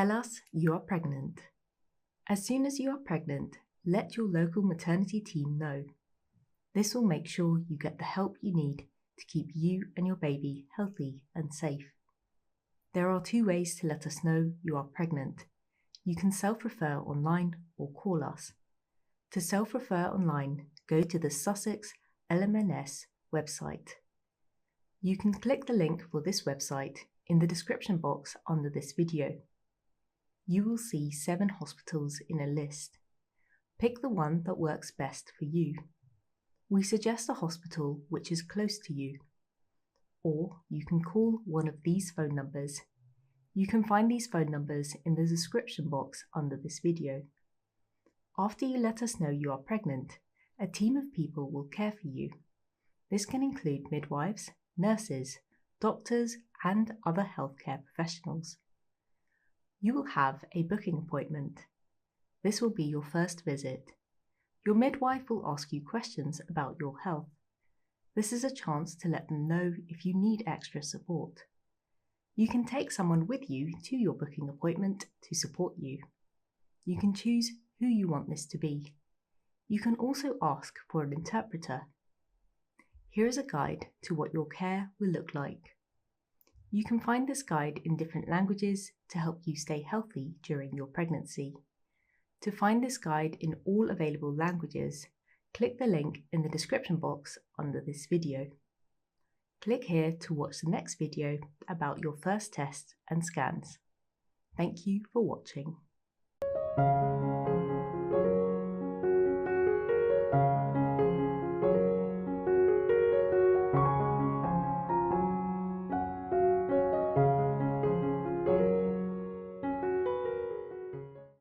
Tell us you are pregnant. As soon as you are pregnant, let your local maternity team know. This will make sure you get the help you need to keep you and your baby healthy and safe. There are two ways to let us know you are pregnant. You can self refer online or call us. To self refer online, go to the Sussex LMNS website. You can click the link for this website in the description box under this video. You will see seven hospitals in a list. Pick the one that works best for you. We suggest a hospital which is close to you. Or you can call one of these phone numbers. You can find these phone numbers in the description box under this video. After you let us know you are pregnant, a team of people will care for you. This can include midwives, nurses, doctors, and other healthcare professionals. You will have a booking appointment. This will be your first visit. Your midwife will ask you questions about your health. This is a chance to let them know if you need extra support. You can take someone with you to your booking appointment to support you. You can choose who you want this to be. You can also ask for an interpreter. Here is a guide to what your care will look like. You can find this guide in different languages to help you stay healthy during your pregnancy. To find this guide in all available languages, click the link in the description box under this video. Click here to watch the next video about your first test and scans. Thank you for watching.